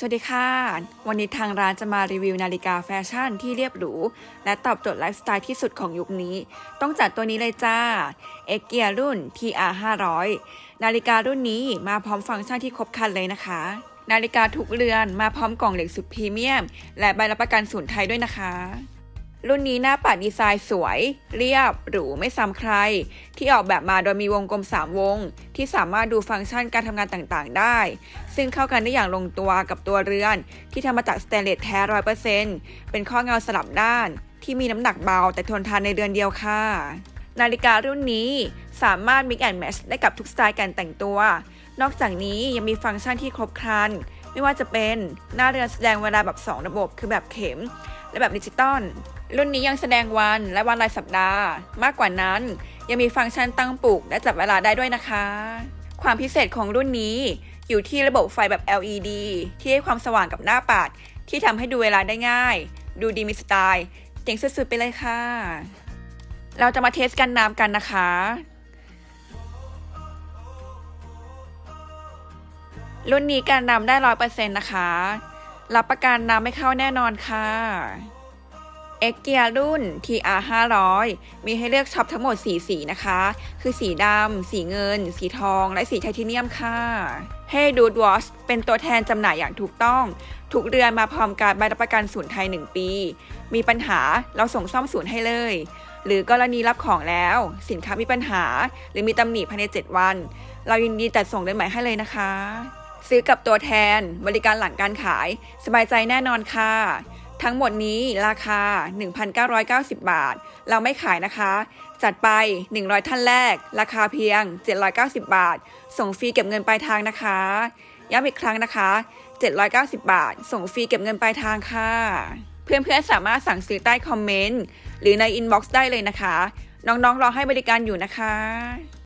สวัสดีค่ะ วันนี้ทางร้านจะมารีวิวนาฬิกาแฟชั่นที่เรียบหรู และตอบโจทย์ไลฟ์สไตล์ที่สุดของยุคนี้ ต้องจัดตัวนี้เลยจ้า เอเกียรุ่น TR 500นาฬิการุ่นนี้มาพร้อมฟังก์ชันที่ครบครันเลยนะคะ นาฬิกาทุกเรือนมาพร้อมกล่องเหล็กสุดพรีเมียม และใบรับประกันศูนย์ไทยด้วยนะคะ รุ่นนี้หน้าปัดดีไซน์สวย เรียบ หรูไม่ซ้ำใคร ที่ออกแบบมาโดยมีวงกลม 3 วง ที่สามารถดูฟังก์ชันการทำงานต่างๆ ได้ ซึ่งเข้ากันได้อย่างลงตัวกับตัวเรือน ที่ทำมาจากสแตนเลสแท้ร้อยเปอร์เซ็นต์เป็นข้อเงาสลับด้าน ที่มีน้ำหนักเบาแต่ทนทานในเดือนเดียวค่ะ นาฬิการุ่นนี้สามารถ mix and match ได้กับทุกสไตล์การแต่งตัว นอกจากนี้ยังมีฟังก์ชันที่ครบครัน ไม่ว่าจะเป็นหน้าเรือนแสดงเวลาแบบ 2 ระบบ คือแบบเข็ม และแบบดิจิตอลรุ่นนี้ยังแสดงวันและวันรายสัปดาห์ มากกว่านั้น ยังมีฟังก์ชันตั้งปลุกและจับเวลาได้ด้วยนะคะ ความพิเศษของรุ่นนี้อยู่ที่ระบบไฟแบบ LED ที่ให้ความสว่างกับหน้าปัด ที่ทำให้ดูเวลาได้ง่าย ดูดีมีสไตล์เจ๋งสุดๆไปเลยค่ะ เราจะมาเทสกันน้ำกันนะคะรุ่นนี้การนำได้ร้อยเปอร์เซ็นต์นะคะ รับประกันน้ำไม่เข้าแน่นอนค่ะเอ็กเกียรุ่น TR 500 มีให้เลือกช็อปทั้งหมด 4 สีนะคะ คือสีดำ สีเงิน สีทอง และสีไทเทเนียมค่ะให้ดูดวอชเป็นตัวแทนจำหน่ายอย่างถูกต้อง ทุกเรือนมาพร้อมการใบรับประกันศูนย์ไทย 1 ปี มีปัญหาเราส่งซ่อมศูนย์ให้เลย หรือกรณีรับของแล้ว สินค้ามีปัญหา หรือมีตำหนิภายใน 7 วัน เรายินดีจัดส่งเดือนใหม่ให้เลยนะคะ ซื้อกับตัวแทนบริการหลังการขาย สบายใจแน่นอนค่ะ ทั้งหมดนี้ราคา 1,990 บาท เราไม่ขายนะคะ จัดไป 100 ท่านแรก ราคาเพียง 790 บาท ส่งฟรีเก็บเงินปลายทางนะคะ ย้ำอีกครั้งนะคะ 790 บาท ส่งฟรีเก็บเงินปลายทางค่ะ เพื่อนๆสามารถสั่งซื้อใต้คอมเมนต์หรือในอินบ็อกซ์ได้เลยนะคะ น้องๆรอให้บริการอยู่นะคะ